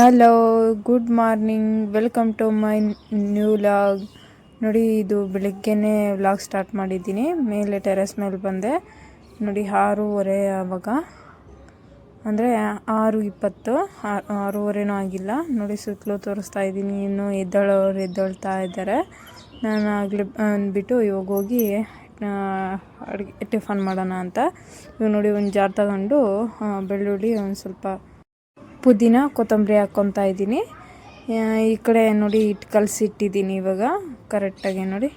Hello good morning welcome to my new vlog ನೋಡಿ, ಇದು ಬೆಳಗ್ಗೆನೇ ವ್ಲಾಗ್ ಸ್ಟಾರ್ಟ್ ಮಾಡಿದ್ದೀನಿ. ಮೇಲೆ ಟೆರೆಸ್ ಮೇಲೆ ಬಂದೆ. ನೋಡಿ, ಆರೂವರೆ ಆವಾಗ. ಅಂದರೆ ಆರು ಇಪ್ಪತ್ತು ಆರೂವರೆನೂ ಆಗಿಲ್ಲ. ನೋಡಿ, ಸುತ್ತಲೂ ತೋರಿಸ್ತಾ ಇದ್ದೀನಿ. ಇನ್ನೂ ಎದ್ದೇಳೋರು ಎದ್ದೇಳ್ತಾ ಇದ್ದಾರೆ. ನಾನು ಆಗಲಿ ಅಂದ್ಬಿಟ್ಟು ಇವಾಗ ಹೋಗಿ ಅಡುಗೆ, ಟಿಫನ್ ಮಾಡೋಣ ಅಂತ. ಇವಾಗ ನೋಡಿ, ಒಂದು ಜಾರ್ ತಗೊಂಡು ಬೆಳ್ಳುಳ್ಳಿ ಒಂದು ಸ್ವಲ್ಪ ಪುದೀನ ಕೊತ್ತಂಬರಿ ಹಾಕ್ಕೊತಾ ಇದ್ದೀನಿ. ಈ ಕಡೆ ನೋಡಿ ಹಿಟ್ಟು ಕಲಸಿಟ್ಟಿದ್ದೀನಿ ಇವಾಗ. ಕರೆಕ್ಟಾಗಿ ನೋಡಿ.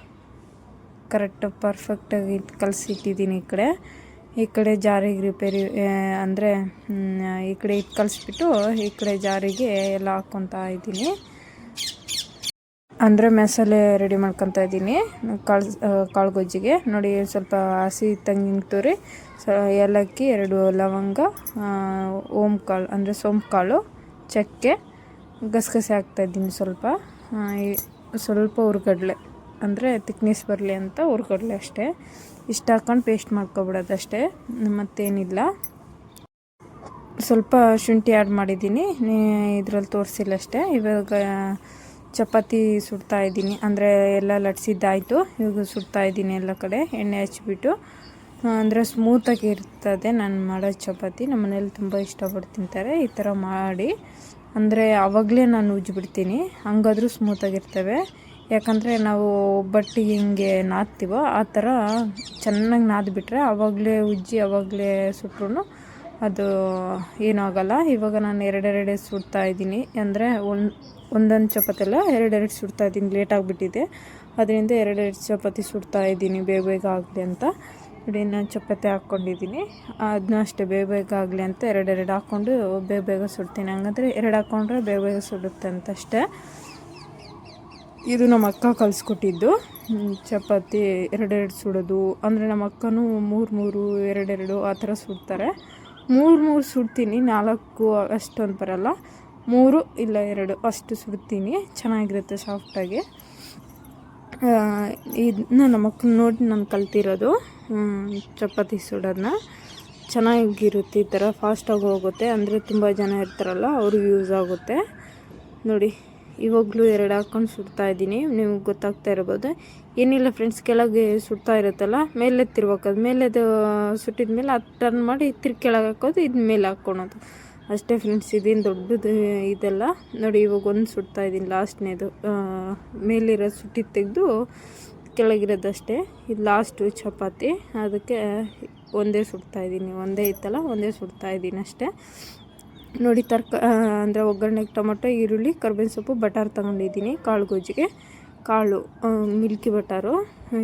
ಕರೆಕ್ಟ್ ಪರ್ಫೆಕ್ಟಾಗಿ ಹಿಟ್ಟು ಕಲಸಿಟ್ಟಿದ್ದೀನಿ ಈ ಕಡೆ. ಈ ಕಡೆ ಜಾರಿಗೆ ರಿಪೇರಿ ಅಂದರೆ ಈ ಕಡೆ ಹಿಟ್ಟು ಕಲಿಸ್ಬಿಟ್ಟು ಈ ಕಡೆ ಜಾರಿಗೆ ಎಲ್ಲ ಹಾಕ್ಕೊತಾ ಇದ್ದೀನಿ. ಅಂದರೆ ಮೆಸಾಲೆ ರೆಡಿ ಮಾಡ್ಕೊತಾ ಇದ್ದೀನಿ. ಕಾಳು ಗೊಜ್ಜಿಗೆ ನೋಡಿ ಸ್ವಲ್ಪ ಹಸಿ ತಂಗಿನ ತುರಿ. ಏಲಕ್ಕಿ, ಎರಡು ಲವಂಗ ಓಂಕಾಳು, ಅಂದರೆ ಸೋಂಪು ಕಾಳು ಚಕ್ಕೆ, ಗಸಗಸೆ ಹಾಕ್ತಾಯಿದ್ದೀನಿ ಸ್ವಲ್ಪ. ಸ್ವಲ್ಪ ಹುರ್ಗಡ್ಲೆ, ಅಂದರೆ ತಿಕ್ನೆಸ್ ಬರಲಿ ಅಂತ ಹುರ್ಗಡ್ಲೆ ಅಷ್ಟೇ. ಇಷ್ಟು ಹಾಕ್ಕೊಂಡು ಪೇಸ್ಟ್ ಮಾಡ್ಕೊಬಿಡೋದಷ್ಟೇ ಮತ್ತೇನಿಲ್ಲ. ಸ್ವಲ್ಪ ಶುಂಠಿ ಆ್ಯಡ್ ಮಾಡಿದ್ದೀನಿ ಇದರಲ್ಲಿ ತೋರಿಸಿಲ್ಲ ಅಷ್ಟೇ. ಇವಾಗ ಚಪಾತಿ ಸುಡ್ತಾ ಇದ್ದೀನಿ, ಅಂದರೆ ಎಲ್ಲ ಲಟ್ಸಿದ್ದಾಯಿತು, ಇವಾಗ ಸುಡ್ತಾ ಇದ್ದೀನಿ ಎಲ್ಲ ಕಡೆ, ಎಣ್ಣೆ ಹಚ್ಬಿಟ್ಟು. ಅಂದರೆ ಸ್ಮೂತಾಗಿ ಇರ್ತದೆ ನಾನು ಮಾಡೋ ಚಪಾತಿ. ನಮ್ಮ ಮನೇಲಿ ತುಂಬ ಇಷ್ಟಪಟ್ಟು ತಿಂತಾರೆ. ಈ ಥರ ಮಾಡಿ. ಅಂದರೆ ಆವಾಗಲೇ ನಾನು ಉಜ್ಜಿಬಿಡ್ತೀನಿ ಹಂಗಾದ್ರೂ ಸ್ಮೂತಾಗಿರ್ತವೆ ಯಾಕಂದರೆ ನಾವು ಒಬ್ಬಟ್ಟಿಗೆ ಹಿಂಗೆ ನಾದ್ತೀವೋ, ಆ ಥರ ಚೆನ್ನಾಗಿ ನಾದ್ಬಿಟ್ರೆ ಆವಾಗಲೇ ಉಜ್ಜಿ ಆವಾಗಲೇ ಸುಟ್ರು ಅದು ಏನೂ ಆಗೋಲ್ಲ ಇವಾಗ ನಾನು ಎರಡೆರಡೆ ಸುಡ್ತಾ ಇದ್ದೀನಿ. ಅಂದರೆ ಒಂದು, ಒಂದೊಂದು ಚಪಾತಿ ಅಲ್ಲ ಎರಡೆರಡು ಸುಡ್ತಾ ಇದ್ದೀನಿ. ಲೇಟ್ ಆಗಿಬಿಟ್ಟಿದೆ. ಅದರಿಂದ ಎರಡೆರಡು ಚಪಾತಿ ಸುಡ್ತಾ ಇದ್ದೀನಿ. ಬೇಗ ಬೇಗ ಆಗಲಿ ಅಂತ. ನೋಡಿ ನಾನು ಚಪಾತಿ ಹಾಕ್ಕೊಂಡಿದ್ದೀನಿ. ಅದನ್ನ ಅಷ್ಟೇ ಬೇಗ ಬೇಗ ಆಗಲಿ ಅಂತ ಎರಡೆರಡು ಹಾಕ್ಕೊಂಡು ಬೇಗ ಬೇಗ ಸುಡ್ತೀನಿ. ಹಂಗಂದ್ರೆ ಎರಡು ಹಾಕ್ಕೊಂಡ್ರೆ ಬೇಗ ಬೇಗ ಸುಡುತ್ತೆ ಅಂತ ಅಷ್ಟೇ ಇದು ನಮ್ಮ ಅಕ್ಕ ಕಲಿಸ್ಕೊಟ್ಟಿದ್ದು. ಚಪಾತಿ ಎರಡೆರಡು ಸುಡೋದು. ಅಂದರೆ ನಮ್ಮ ಅಕ್ಕನೂ ಮೂರು ಮೂರು ಎರಡೆರಡು ಆ ಥರ ಸುಡ್ತಾರೆ. ಮೂರು ಮೂರು ಸುಡ್ತೀನಿ, ನಾಲ್ಕು ಅಷ್ಟೊಂದು ಬರಲ್ಲ ಮೂರು ಇಲ್ಲ ಎರಡು, ಅಷ್ಟು ಸುಡ್ತೀನಿ. ಚೆನ್ನಾಗಿರುತ್ತೆ ಸಾಫ್ಟಾಗಿ. ಇದನ್ನ ನಮ್ಮ ನೋಡಿ ನಾನು ಕಲ್ತಿರೋದು. ಚಪಾತಿ ಸುಡೋದನ್ನ ಚೆನ್ನಾಗಿರುತ್ತೆ ಈ ಥರ ಫಾಸ್ಟಾಗಿ ಹೋಗುತ್ತೆ. ಅಂದರೆ ತುಂಬ ಜನ ಇರ್ತಾರಲ್ಲ, ಅವ್ರಿಗೆ ಯೂಸ್ ಆಗುತ್ತೆ. ನೋಡಿ, ಇವಾಗಲೂ ಎರಡು ಹಾಕ್ಕೊಂಡು ಸುಡ್ತಾ ಇದ್ದೀನಿ. ನಿಮ್ಗೆ ಗೊತ್ತಾಗ್ತಾ ಇರ್ಬೋದು. ಏನಿಲ್ಲ ಫ್ರೆಂಡ್ಸ್ ಕೆಳಗೆ ಸುಡ್ತಾ ಇರುತ್ತಲ್ಲ, ಮೇಲೆ ತಿರ್ಬೇಕದು ಮೇಲೆದು ಸುಟ್ಟಿದ ಮೇಲೆ ಅದು ಟರ್ನ್ ಮಾಡಿ ತಿರ್ಗಿ ಕೆಳಗೆ ಹಾಕೋದು, ಇದ್ ಮೇಲೆ ಹಾಕ್ಕೊಳೋದು ಅಷ್ಟೇ ಫ್ರೆಂಡ್ಸ್ ಇದೇನು ದೊಡ್ಡದು ಇದೆಲ್ಲ. ನೋಡಿ, ಇವಾಗ ಒಂದು ಸುಡ್ತಾ ಇದ್ದೀನಿ ಲಾಸ್ಟ್ನೇದು ಮೇಲಿರೋ ಸುಟ್ಟಿದ್ದು ತೆಗೆದು ಕೆಳಗಿರೋದಷ್ಟೇ. ಇದು ಲಾಸ್ಟು ಚಪಾತಿ. ಅದಕ್ಕೆ ಒಂದೇ ಸುಡ್ತಾ ಇದ್ದೀನಿ. ಒಂದೇ ಇತ್ತಲ್ಲ, ಒಂದೇ ಸುಡ್ತಾ ಇದ್ದೀನಿ ಅಷ್ಟೇ. ನೋಡಿ, ತರ್ಕ ಅಂದರೆ ಒಗ್ಗರಣೆಗೆ ಟೊಮೊಟೊ, ಈರುಳ್ಳಿ, ಕರ್ಬೇವಿನ ಸೊಪ್ಪು, ಬಟಾರ್ ತೊಗೊಂಡಿದ್ದೀನಿ ಕಾಳು ಗೊಜ್ಜಿಗೆ ಕಾಳು ಮಿಲ್ಕಿ ಬಟಾರು.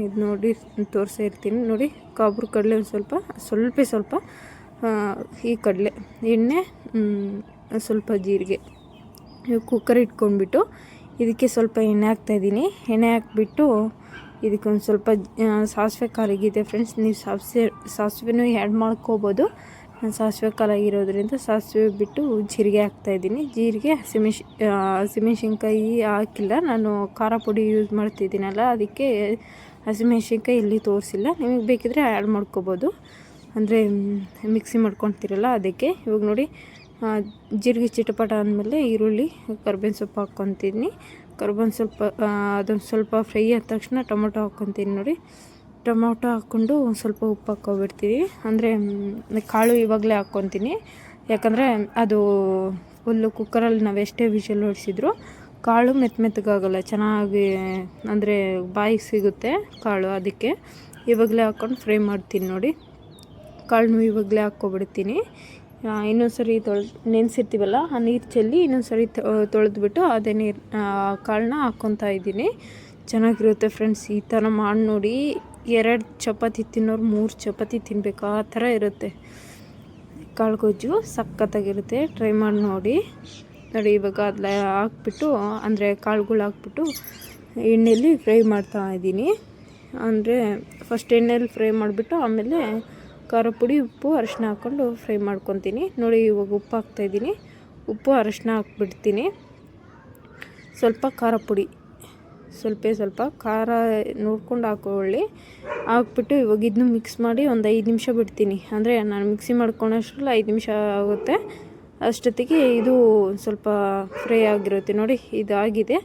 ಇದು ನೋಡಿ ತೋರಿಸೇ ಇರ್ತೀನಿ. ನೋಡಿ ಕಾಬ್ರು ಕಡಲೆ ಒಂದು ಸ್ವಲ್ಪ ಸ್ವಲ್ಪ ಸ್ವಲ್ಪ ಈ ಕಡಲೆ ಎಣ್ಣೆ ಸ್ವಲ್ಪ ಜೀರಿಗೆ. ಕುಕ್ಕರ್ ಇಟ್ಕೊಂಡ್ಬಿಟ್ಟು ಇದಕ್ಕೆ ಸ್ವಲ್ಪ ಎಣ್ಣೆ ಹಾಕ್ತಾಯಿದ್ದೀನಿ ಎಣ್ಣೆ ಹಾಕ್ಬಿಟ್ಟು ಇದಕ್ಕೆ ಒಂದು ಸ್ವಲ್ಪ ಸಾಸಿವೆ ಕಾಲಾಗಿದೆ ಫ್ರೆಂಡ್ಸ್ ನೀವು ಸಾಸಿವೆ, ಸಾಸಿವೆನೂ ಆ್ಯಡ್ ಮಾಡ್ಕೋಬೋದು. ನಾನು ಸಾಸಿವೆ ಕಾಲಾಗಿರೋದ್ರಿಂದ ಸಾಸಿವೆ ಬಿಟ್ಟು ಜೀರಿಗೆ ಹಾಕ್ತಾಯಿದ್ದೀನಿ ಜೀರಿಗೆ ಹಸಿಮೆಣ್ ಹಸಿಮೆಣ್ಸಿನ್ಕಾಯಿ ಹಾಕಿಲ್ಲ. ನಾನು ಖಾರ ಪುಡಿ ಯೂಸ್ ಮಾಡ್ತಿದ್ದೀನಲ್ಲ, ಅದಕ್ಕೆ ಹಸಿಮೆಣ್ಸಿನ್ಕಾಯಿ ಇಲ್ಲಿ ತೋರಿಸಿಲ್ಲ. ನಿಮಗೆ ಬೇಕಿದ್ರೆ ಆ್ಯಡ್ ಮಾಡ್ಕೋಬೋದು. ಅಂದರೆ, ಮಿಕ್ಸಿ ಮಾಡ್ಕೊತೀರಲ್ಲ ಅದಕ್ಕೆ. ಇವಾಗ ನೋಡಿ ಜೀರಿಗೆ ಚಿಟಪಟ ಅಂದಮೇಲೆ ಈರುಳ್ಳಿ, ಕರ್ಬೇವಿನ ಸೊಪ್ಪು ಹಾಕ್ಕೊತೀನಿ. ಕರ್ಬೇವಿನ ಸೊಪ್ಪು ಅದೊಂದು ಸ್ವಲ್ಪ ಫ್ರೈ ಆದ ತಕ್ಷಣ ಟೊಮೊಟೊ ಹಾಕ್ಕೊತೀನಿ ನೋಡಿ. ಟೊಮೊಟೊ ಹಾಕ್ಕೊಂಡು ಸ್ವಲ್ಪ ಉಪ್ಪು ಹಾಕ್ಕೊಬಿಡ್ತೀವಿ ಅಂದರೆ ಕಾಳು ಇವಾಗಲೇ ಹಾಕ್ಕೊತೀನಿ. ಯಾಕಂದರೆ, ಅದು ಫುಲ್ಲು ಕುಕ್ಕರಲ್ಲಿ ನಾವು ಎಷ್ಟೇ ವಿಷಲ್ ಹೊಡಿಸಿದ್ರು ಕಾಳು ಮೆತ್ತ ಮೆತ್ತಗಾಗಲ್ಲ. ಚೆನ್ನಾಗಿ, ಅಂದರೆ ಬಾಯಿಗೆ ಸಿಗುತ್ತೆ ಕಾಳು ಅದಕ್ಕೆ. ಇವಾಗಲೇ ಹಾಕ್ಕೊಂಡು ಫ್ರೈ ಮಾಡ್ತೀನಿ ನೋಡಿ. ಕಾಳನ್ನು ಇವಾಗಲೇ ಹಾಕ್ಕೊಬಿಡ್ತೀನಿ. ಇನ್ನೊಂದು ಸರಿ ತೊಳ್ ನೆನೆಸಿರ್ತೀವಲ್ಲ, ಆ ನೀರು ಚೆಲ್ಲಿ ಇನ್ನೊಂದು ಸರಿ ತೊಳೆದ್ಬಿಟ್ಟು ಅದೇ ನೀರು ಕಾಳನ್ನ ಹಾಕ್ಕೊತಾ ಇದ್ದೀನಿ. ಚೆನ್ನಾಗಿರುತ್ತೆ ಫ್ರೆಂಡ್ಸ್, ಈ ಥರ ಮಾಡಿ ನೋಡಿ. ಎರಡು ಚಪಾತಿ ತಿನ್ನೋರು ಮೂರು ಚಪಾತಿ ತಿನ್ನಬೇಕು ಆ ಥರ ಇರುತ್ತೆ. ಕಾಳು ಗೊಜ್ಜು ಸಖತ್ತಾಗಿರುತ್ತೆ, ಟ್ರೈ ಮಾಡಿ ನೋಡಿ. ನೋಡಿ, ಇವಾಗ ಅದನ್ನ ಹಾಕ್ಬಿಟ್ಟು, ಅಂದರೆ ಕಾಳುಗಳು ಹಾಕ್ಬಿಟ್ಟು ಎಣ್ಣೆಯಲ್ಲಿ ಫ್ರೈ ಮಾಡ್ತಾ ಇದ್ದೀನಿ. ಅಂದರೆ ಫಸ್ಟ್ ಎಣ್ಣೆಯಲ್ಲಿ ಫ್ರೈ ಮಾಡಿಬಿಟ್ಟು ಆಮೇಲೆ ಖಾರ ಪುಡಿ, ಉಪ್ಪು ಅರಶಿನ ಹಾಕ್ಕೊಂಡು ಫ್ರೈ ಮಾಡ್ಕೊತೀನಿ. ನೋಡಿ, ಇವಾಗ ಉಪ್ಪು ಹಾಕ್ತಾಯಿದ್ದೀನಿ ಉಪ್ಪು ಅರಶಿನ ಹಾಕ್ಬಿಡ್ತೀನಿ. ಸ್ವಲ್ಪ ಖಾರ ಪುಡಿ. ಸ್ವಲ್ಪ ಸ್ವಲ್ಪ. ಖಾರ ನೋಡ್ಕೊಂಡು ಹಾಕೊಳ್ಳಿ ಹಾಕ್ಬಿಟ್ಟು ಇವಾಗ ಇದನ್ನು ಮಿಕ್ಸ್ ಮಾಡಿ ಒಂದು ಐದು ನಿಮಿಷ ಬಿಡ್ತೀನಿ. ಅಂದರೆ ನಾನು ಮಿಕ್ಸಿ ಮಾಡ್ಕೊಳೋಷ್ಟ್ರಲ್ಲಿ ಐದು ನಿಮಿಷ ಆಗುತ್ತೆ. ಅಷ್ಟೊತ್ತಿಗೆ ಇದು ಸ್ವಲ್ಪ ಫ್ರೈ ಆಗಿರುತ್ತೆ. ನೋಡಿ ಇದಾಗಿದೆ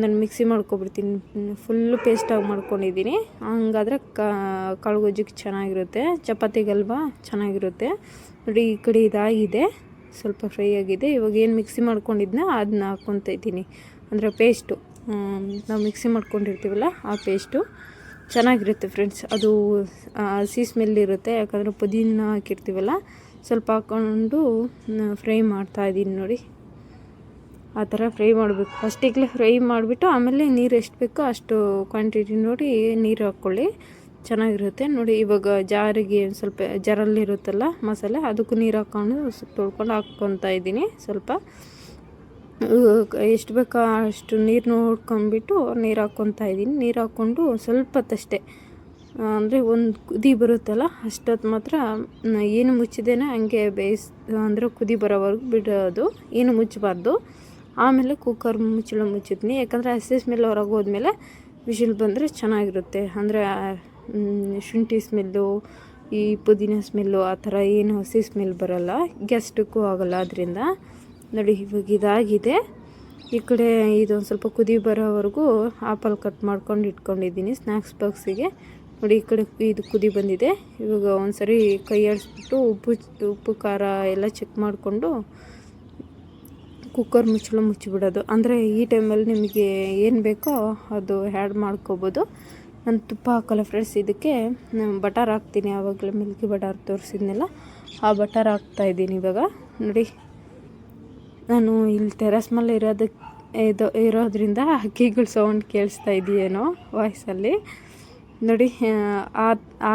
ನಾನು ಮಿಕ್ಸಿ ಮಾಡ್ಕೊಬಿಡ್ತೀನಿ. ಫುಲ್ಲು ಪೇಸ್ಟಾಗಿ ಮಾಡ್ಕೊಂಡಿದ್ದೀನಿ. ಹಂಗಾದ್ರೆ ಕಾಳು ಗೊಜ್ಜಿಗೆ ಚೆನ್ನಾಗಿರುತ್ತೆ. ಚಪಾತಿಗಲ್ವಾ? ಚೆನ್ನಾಗಿರುತ್ತೆ. ನೋಡಿ, ಈ ಕಡೆ ಇದಾಗಿದೆ. ಸ್ವಲ್ಪ ಫ್ರೈ ಆಗಿದೆ. ಇವಾಗ ಏನು ಮಿಕ್ಸಿ ಮಾಡ್ಕೊಂಡಿದ್ನ? ಅದನ್ನ ಹಾಕ್ಕೊತ ಇದ್ದೀನಿ. ಅಂದರೆ ಪೇಸ್ಟು. ನಾವು ಮಿಕ್ಸಿ ಮಾಡ್ಕೊಂಡಿರ್ತೀವಲ್ಲ, ಆ ಪೇಸ್ಟು. ಚೆನ್ನಾಗಿರುತ್ತೆ ಫ್ರೆಂಡ್ಸ್. ಅದು ಹಸಿ ಸ್ಮೆಲ್ ಇರುತ್ತೆ. ಯಾಕಂದರೆ ಪುದೀನ ಹಾಕಿರ್ತೀವಲ್ಲ, ಸ್ವಲ್ಪ ಹಾಕ್ಕೊಂಡು ಫ್ರೈ ಮಾಡ್ತಾಯಿದ್ದೀನಿ ನೋಡಿ. ಆ ಥರ ಫ್ರೈ ಮಾಡಬೇಕು. ಫಸ್ಟಿಗೆ ಫ್ರೈ ಮಾಡಿಬಿಟ್ಟು ಆಮೇಲೆ ನೀರು ಎಷ್ಟು ಬೇಕೋ ಅಷ್ಟು ಕ್ವಾಂಟಿಟಿ ನೋಡಿ ನೀರು ಹಾಕ್ಕೊಳ್ಳಿ. ಚೆನ್ನಾಗಿರುತ್ತೆ. ನೋಡಿ ಇವಾಗ ಜಾರಿಗೆ ಸ್ವಲ್ಪ ಜರಲ್ಲಿರುತ್ತಲ್ಲ ಮಸಾಲೆ, ಅದಕ್ಕೂ ನೀರು ಹಾಕ್ಕೊಂಡು ತೊಳ್ಕೊಂಡು ಹಾಕ್ಕೊತಾ ಇದ್ದೀನಿ ಸ್ವಲ್ಪ. ಎಷ್ಟು ಬೇಕೋ ಅಷ್ಟು ನೀರು ನೋಡ್ಕೊಂಡ್ಬಿಟ್ಟು ನೀರು ಹಾಕ್ಕೊತಾ ಇದ್ದೀನಿ. ನೀರು ಹಾಕ್ಕೊಂಡು ಹೊತ್ತಷ್ಟೇ ಅಂದರೆ ಒಂದು ಕುದಿ ಬರುತ್ತಲ್ಲ ಅಷ್ಟೊತ್ತು ಮಾತ್ರ ಏನು ಮುಚ್ಚಿದೇನೆ ಹಂಗೆ ಬೇಯಿಸ್, ಅಂದರೆ ಕುದಿ ಬರೋವರೆಗೂ ಬಿಡೋದು. ಏನು ಮುಚ್ಚಬಾರ್ದು. ಆಮೇಲೆ ಕುಕ್ಕರ್ ಮುಚ್ಚಳ ಮುಚ್ಚಿದ್ನಿ. ಯಾಕಂದರೆ ಹಸಿ ಸ್ಮೆಲ್ ಹೊರಗೆ ಹೋದ್ಮೇಲೆ ವಿಶಿಲ್ ಬಂದರೆ ಚೆನ್ನಾಗಿರುತ್ತೆ. ಅಂದರೆ ಶುಂಠಿ ಸ್ಮೆಲ್ಲು ಈ ಪುದೀನ ಸ್ಮೆಲ್ಲು ಆ ಥರ ಏನು ಹಸಿ ಸ್ಮೆಲ್ ಬರೋಲ್ಲ. ಗೆಸ್ಟಕ್ಕೂ ಆಗೋಲ್ಲ ಅದರಿಂದ. ನೋಡಿ, ಇವಾಗ ಇದಾಗಿದೆ. ಈ ಕಡೆ ಇದೊಂದು ಸ್ವಲ್ಪ ಕುದಿ ಬರೋವರೆಗೂ ಆಪಲ್ ಕಟ್ ಮಾಡ್ಕೊಂಡು ಇಟ್ಕೊಂಡಿದ್ದೀನಿ ಸ್ನ್ಯಾಕ್ಸ್ ಬಾಕ್ಸಿಗೆ ನೋಡಿ, ಈ ಕಡೆ ಇದು ಕುದಿ ಬಂದಿದೆ. ಇವಾಗ ಒಂದು ಸರಿ ಕೈ ಉಪ್ಪು ಉಪ್ಪು, ಖಾರ ಎಲ್ಲ ಚೆಕ್ ಮಾಡಿಕೊಂಡು ಕುಕ್ಕರ್ ಮುಚ್ಚಳ ಮುಚ್ಚಿಬಿಡೋದು. ಅಂದರೆ ಈ ಟೈಮಲ್ಲಿ ನಿಮಗೆ ಏನು ಬೇಕೋ ಅದು ಆ್ಯಡ್ ಮಾಡ್ಕೋಬೋದು. ನಾನು ತುಪ್ಪ ಹಾಕೋಲ್ಲ ಫ್ರೆಂಡ್ಸ್ ಇದಕ್ಕೆ ನಾನು ಬಟರ್ ಹಾಕ್ತೀನಿ. ಆವಾಗಲೇ ಮಿಲ್ಕಿ ಬಟರ್ ತೋರಿಸಿದ್ನೆಲ್ಲ, ಆ ಬಟರ್ ಹಾಕ್ತಾಯಿದ್ದೀನಿ ಇವಾಗ. ನೋಡಿ, ನಾನು ಇಲ್ಲಿ ಟೆರಸ್ ಮೇಲೆ ಇರೋದಕ್ಕೆ ಇದು ಇರೋದ್ರಿಂದ ಹಕ್ಕಿಗಳ ಸೌಂಡ್ ಕೇಳಿಸ್ತಾ ಇದೆಯೇನೋ ವಾಯ್ಸಲ್ಲಿ ನೋಡಿ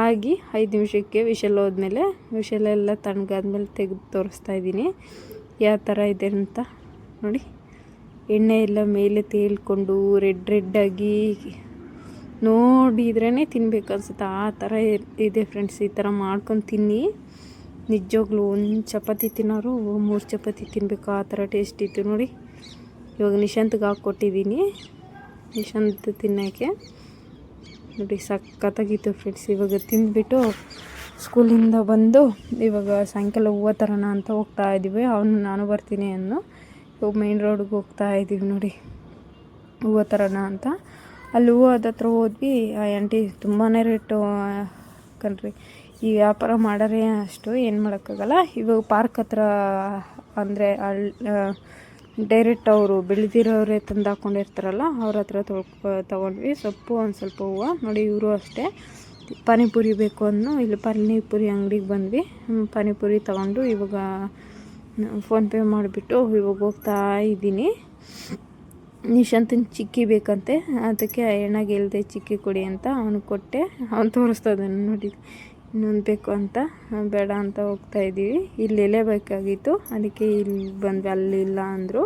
ಆಗಿ ಐದು ನಿಮಿಷಕ್ಕೆ ವಿಷಲ್ ಹೋದ್ಮೇಲೆ ವಿಷಲೆಲ್ಲ ತಣ್ಣಗಾದ್ಮೇಲೆ ತೆಗೆದು ತೋರಿಸ್ತಾ ಇದ್ದೀನಿ ಯಾವ ಥರ ಇದೆ ಅಂತ. ನೋಡಿ. ಎಣ್ಣೆ ಎಲ್ಲ ಮೇಲೆ ತೇಳ್ಕೊಂಡು ರೆಡ್ ರೆಡ್ಡಾಗಿ ನೋಡಿದ್ರೇ ತಿನ್ಬೇಕು ಅನ್ಸುತ್ತೆ. ಆ ಥರ ಇದೆ ಫ್ರೆಂಡ್ಸ್, ಈ ಥರ ಮಾಡ್ಕೊಂಡು ತಿನ್ನಿ. ನಿಜವಾಗ್ಲೂ ಒಂದು ಚಪಾತಿ ತಿನ್ನೋರು ಮೂರು ಚಪಾತಿ ತಿನ್ನಬೇಕು ಆ ಥರ ಟೇಸ್ಟ್ ಇತ್ತು ನೋಡಿ. ಇವಾಗ ನಿಶಾಂತ್ಗೆ ಹಾಕ್ಕೊಟ್ಟಿದ್ದೀನಿ ನಿಶಾಂತ್ ತಿನ್ನೋಕ್ಕೆ. ನೋಡಿ, ಸಖತ್ತಾಗಿತ್ತು ಫ್ರೆಂಡ್ಸ್, ಇವಾಗ ತಿಂದ್ಬಿಟ್ಟು ಸ್ಕೂಲಿಂದ ಬಂದು ಇವಾಗ ಸಾಯಂಕಾಲ ಹೂವು ತರೋಣ ಅಂತ ಹೋಗ್ತಾ ಇದ್ದೀವಿ ಅವನು, ನಾನು ಬರ್ತೀನಿ ಅನ್ನೋ. ಮೈನ್ ರೋಡ್ಗೆ ಹೋಗ್ತಾ ಇದ್ದೀವಿ ನೋಡಿ. ಹೂವು ಥರನ ಅಂತ. ಅಲ್ಲಿ ಹೂವು ಹತ್ರ ಹೋದ್ವಿ. ಆ ಆಂಟಿ ತುಂಬಾ ರೇಟು ಕಣ್ರಿ. ಈ ವ್ಯಾಪಾರ ಮಾಡೋರೇ ಅಷ್ಟು ಏನು ಮಾಡೋಕ್ಕಾಗಲ್ಲ. ಇವಾಗ ಪಾರ್ಕ್ ಹತ್ರ ಅಂದರೆ ಅಲ್ಲಿ ಡೈರೆಕ್ಟ್ ಅವರು ಬೆಳೆದಿರೋರೇ ತಂದು ಹಾಕ್ಕೊಂಡಿರ್ತಾರಲ್ಲ ಅವ್ರ ಹತ್ರ ತೊಳ್ಕೊ, ತೊಗೊಂಡ್ವಿ. ಸೊಪ್ಪು ಒಂದು ಸ್ವಲ್ಪ ಹೂವು. ನೋಡಿ ಇವರು ಅಷ್ಟೇ. ಪಾನಿಪುರಿ ಬೇಕು ಅನ್ನೋ ಇಲ್ಲಿ ಪಾನಿಪುರಿ ಅಂಗಡಿಗೆ ಬಂದ್ವಿ. ಪಾನಿಪುರಿ ತೊಗೊಂಡು ಇವಾಗ ಫೋನ್ಪೇ ಮಾಡಿಬಿಟ್ಟು ಇವಾಗ ಹೋಗ್ತಾ ಇದ್ದೀನಿ. ನಿಶಾಂತನ ಚಿಕ್ಕಿ ಬೇಕಂತೆ. ಅದಕ್ಕೆ ಎಣ್ಣೆಗೆ ಹೇಳ್ದೆ, ಚಿಕ್ಕಿ ಕೊಡಿ ಅಂತ ಅವನು ಕೊಟ್ಟೆ. ಅವ್ನು ತೋರಿಸ್ತಾ ಇದ್ದಾನೆ ನೋಡಿ. ಇನ್ನೊಂದು ಬೇಕು ಅಂತ. ಬೇಡ ಅಂತ ಹೋಗ್ತಾ ಇದ್ದೀವಿ. ಇಲ್ಲಿ ಎಲೆ ಬೇಕಾಗಿತ್ತು. ಅದಕ್ಕೆ ಇಲ್ಲಿ ಬಂದ್ವಿ. ಅಲ್ಲಿ ಇಲ್ಲ ಅಂದರು.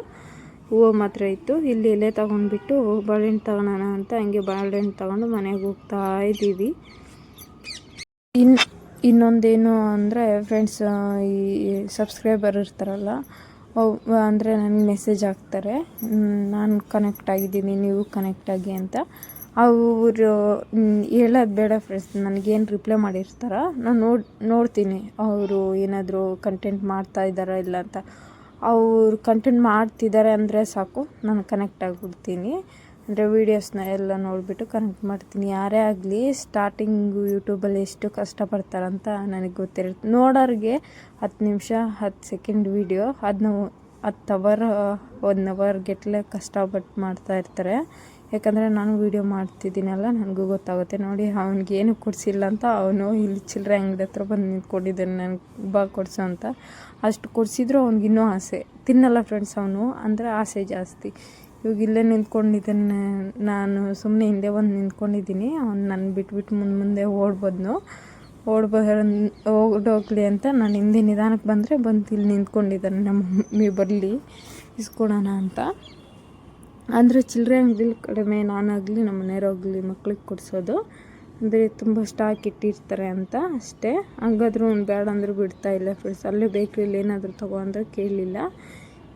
ಹೂವು ಮಾತ್ರ ಇತ್ತು. ಇಲ್ಲಿ ಎಲೆ ತೊಗೊಂಡ್ಬಿಟ್ಟು ಬಾಳೆಹಣ್ಣು ತಗೊಳೋಣ ಅಂತ ಹಂಗೆ ಬಾಳೆಹಣ್ಣು ತೊಗೊಂಡು ಮನೆಗೆ ಹೋಗ್ತಾ ಇದ್ದೀವಿ. ಇನ್ನು ಇನ್ನೊಂದೇನು ಅಂದರೆ ಫ್ರೆಂಡ್ಸ್ ಈ ಸಬ್ಸ್ಕ್ರೈಬರ್ ಇರ್ತಾರಲ್ಲ ಅಂದರೆ ನನಗೆ ಮೆಸೇಜ್ ಹಾಕ್ತಾರೆ ನಾನು ಕನೆಕ್ಟ್ ಆಗಿದ್ದೀನಿ, ನೀವು ಕನೆಕ್ಟ್ ಆಗಿ ಅಂತ. ಅವರು ಹೇಳೋದು ಬೇಡ ಫ್ರೆಂಡ್ಸ್ ನನಗೇನು ರಿಪ್ಲೈ ಮಾಡಿರ್ತಾರ, ನಾನು ನೋಡಿ, ನೋಡ್ತೀನಿ ಅವರು ಏನಾದರೂ ಕಂಟೆಂಟ್ ಮಾಡ್ತಾ ಇದ್ದಾರಾ ಇಲ್ಲ ಅಂತ. ಅವರು ಕಂಟೆಂಟ್ ಮಾಡ್ತಿದ್ದಾರೆ ಅಂದರೆ ಸಾಕು, ನಾನು ಕನೆಕ್ಟ್ ಆಗಿಬಿಡ್ತೀನಿ. ಅಂದರೆ ವೀಡಿಯೋಸ್ನ ಎಲ್ಲ ನೋಡಿಬಿಟ್ಟು ಕನೆಕ್ಟ್ ಮಾಡ್ತೀನಿ. ಯಾರೇ ಆಗಲಿ ಸ್ಟಾರ್ಟಿಂಗು ಯೂಟ್ಯೂಬಲ್ಲಿ ಎಷ್ಟು ಕಷ್ಟಪಡ್ತಾರಂತ ನನಗೆ ಗೊತ್ತಿರುತ್ತೆ. ನೋಡೋರಿಗೆ ಹತ್ತು ನಿಮಿಷ, ಹತ್ತು ಸೆಕೆಂಡ್ ವೀಡಿಯೋ ಅದನ್ನ ಹತ್ತು ಅವರ್ ಒನ್ ಅವರ್ ಗೆಟ್ಲೆ ಕಷ್ಟಪಟ್ಟು ಮಾಡ್ತಾ ಇರ್ತಾರೆ. ಯಾಕಂದರೆ ನಾನು ವೀಡಿಯೋ ಮಾಡ್ತಿದ್ದೀನಲ್ಲ, ನನಗೂ ಗೊತ್ತಾಗುತ್ತೆ. ನೋಡಿ, ಅವ್ನಿಗೆ ಏನು ಕೊಡಿಸಿಲ್ಲ ಅಂತ ಅವನು ಇಲ್ಲಿ ಚಿಲ್ಲರೆ ಅಂಗಡಿ ಹತ್ರ ಬಂದು ನಿಂತ್ಕೊಂಡಿದ್ದಾನೆ, ನನಗೆ ಬಾ ಕೊಡಿಸು ಅಂತ. ಅಷ್ಟು ಕೊಡಿಸಿದ್ರು ಅವ್ನಿಗಿನ್ನೂ ಆಸೆ. ತಿನ್ನಲ್ಲ ಫ್ರೆಂಡ್ಸ್ ಅವನು, ಅಂದರೆ ಆಸೆ ಜಾಸ್ತಿ. ಇವಾಗ ಇಲ್ಲೇ ನಿಂತ್ಕೊಂಡಿದ್ದಾನೆ. ನಾನು ಸುಮ್ಮನೆ ಹಿಂದೆ ಬಂದು ನಿಂತ್ಕೊಂಡಿದ್ದೀನಿ. ಅವ್ನು ನನ್ನ ಬಿಟ್ಬಿಟ್ಟು ಮುಂದೆ ಮುಂದೆ ಓಡ್ಬೋದ್ನು. ಓಡ್ಬ ಓಡೋಗ್ಲಿ ಅಂತ ನಾನು ಹಿಂದೆ ನಿಧಾನಕ್ಕೆ ಬಂದರೆ ಬಂದು ಇಲ್ಲಿ ನಿಂತ್ಕೊಂಡಿದ್ದಾನೆ. ನಮ್ಮ ಮಮ್ಮಿ ಬರಲಿ, ಇಸ್ಕೊಡೋಣ ಅಂತ. ಅಂದರೆ ಚಿಲ್ಲರೆ ಅಂಗಡಿಲಿ ಕಡಿಮೆ ನಾನಾಗಲಿ ನಮ್ಮ ಮನೆಯವರಾಗಲಿ ಮಕ್ಳಿಗೆ ಕೊಡಿಸೋದು. ಅಂದರೆ ತುಂಬ ಸ್ಟಾಕ್ ಇಟ್ಟಿರ್ತಾರೆ ಅಂತ ಅಷ್ಟೇ. ಹಂಗಾದ್ರೂ ಒಂದು ಬೇಡ ಅಂದರೂ ಬಿಡ್ತಾ ಇಲ್ಲ ಫ್ರೆಂಡ್ಸ್ ಅಲ್ಲೇ ಬೇಕ್ರಿಲಿ ಏನಾದರೂ ತಗೋ ಅಂದರೆ ಕೇಳಲಿಲ್ಲ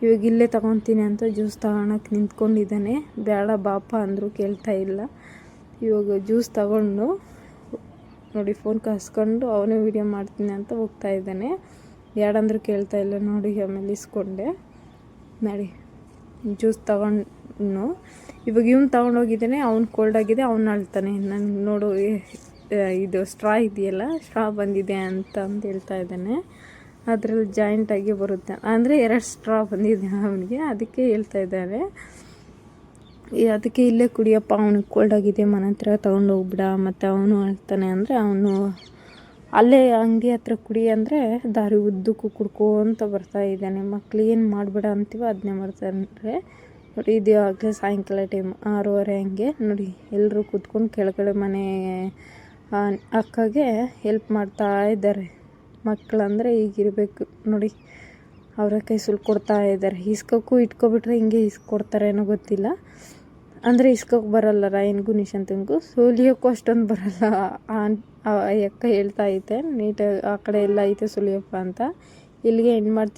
ಇವಾಗ ಇಲ್ಲೇ ತೊಗೊತೀನಿ ಅಂತ ಜ್ಯೂಸ್ ತಗೊಳಕ್ಕೆ ನಿಂತ್ಕೊಂಡಿದ್ದಾನೆ. ಬೇಡ ಬಾಪ ಅಂದರು ಕೇಳ್ತಾ ಇಲ್ಲ. ಇವಾಗ ಜ್ಯೂಸ್ ತಗೊಂಡು ನೋಡಿ ಫೋನ್ ಕಸ್ಕೊಂಡು ಅವನೇ ವೀಡಿಯೋ ಮಾಡ್ತೀನಿ ಅಂತ ಹೋಗ್ತಾ ಇದ್ದಾನೆ. ಯಾರಂದರೂ ಕೇಳ್ತಾ ಇಲ್ಲ. ನೋಡಿ ಆಮೇಲೆ ಇಸ್ಕೊಂಡೆ. ನೋಡಿ, ಜ್ಯೂಸ್ ತಗೊಂಡು ಇವಾಗ ಇವ್ನು ತೊಗೊಂಡೋಗಿದ್ದಾನೆ ಅವ್ನು ಕೋಲ್ಡ್ ಆಗಿದೆ, ಅವ್ನು ಅಳ್ತಾನೆ. ನನಗೆ ನೋಡು ಇದು ಸ್ಟ್ರಾ ಇದೆಯಲ್ಲ ಸ್ಟ್ರಾ ಬಂದಿದೆ ಅಂತ ಅಂತ ಹೇಳ್ತಾ ಇದ್ದಾನೆ. ಅದರಲ್ಲಿ ಜಾಯಿಂಟಾಗಿ ಬರುತ್ತೆ. ಅಂದರೆ ಎರಡು ಸ್ಟ್ರಾ ಬಂದಿದೆ ಅವನಿಗೆ. ಅದಕ್ಕೆ ಹೇಳ್ತಾ ಇದ್ದಾರೆ. ಅದಕ್ಕೆ ಇಲ್ಲೇ ಕುಡಿಯಪ್ಪ, ಅವನಿಗೆ ಕೋಲ್ಡ್ ಆಗಿದೆ, ಮನೆ ಹತ್ರ ತೊಗೊಂಡು ಹೋಗ್ಬಿಡ. ಮತ್ತು ಅವನು ಹೇಳ್ತಾನೆ ಅಂದರೆ ಅವನು ಅಲ್ಲೇ ಅಂಗಡಿ ಹತ್ರ ಕುಡಿ ಅಂದರೆ ದಾರಿ ಉದ್ದಕ್ಕೂ ಕುಡ್ಕೋಂತ ಬರ್ತಾ ಇದ್ದಾನೆ. ಮಕ್ಳು ಏನು ಮಾಡಬೇಡ ಅಂತೀವೋ ಅದನ್ನೇ ಮಾಡ್ತಾರೆ ನೋಡಿ, ಇದು ಆಗಲೇ ಸಾಯಂಕಾಲ ಟೈಮ್ ಆರೂವರೆ ಹಂಗೆ. ನೋಡಿ ಎಲ್ಲರೂ ಕೂತ್ಕೊಂಡು ಕೆಳಗಡೆ ಮನೆ ಅಕ್ಕಗೆ ಹೆಲ್ಪ್ ಮಾಡ್ತಾ ಇದ್ದಾರೆ. ಮಕ್ಕಳಂದರೆ ಈಗಿರಬೇಕು. ನೋಡಿ, ಅವರ ಕೈ ಸುಲ್ ಕೊಡ್ತಾ ಇದ್ದಾರೆ. ಇಸ್ಕೋಕ್ಕೂ ಇಟ್ಕೊಬಿಟ್ರೆ ಹಿಂಗೆ ಇಸ್ಕೊಡ್ತಾರೇನೋ ಗೊತ್ತಿಲ್ಲ. ಅಂದರೆ ಇಸ್ಕೋಕ್ಕೆ ಬರಲ್ಲ ರಾಯನ್ಗೂ ನಿಶಾಂತನಿಗೂ ಸೋಲಿಯೋಕ್ಕೂ ಅಷ್ಟೊಂದು ಬರಲ್ಲ. ಅಕ್ಕ ಹೇಳ್ತಾ ಐತೆ ನೀಟಾಗಿ ಆ ಕಡೆ ಎಲ್ಲ ಐತೆ ಸುಲಿಯಪ್ಪ ಅಂತ. ಇಲ್ಲಿಗೆ ಎಂಡ್ ಮಾಡ್ತೀನಿ.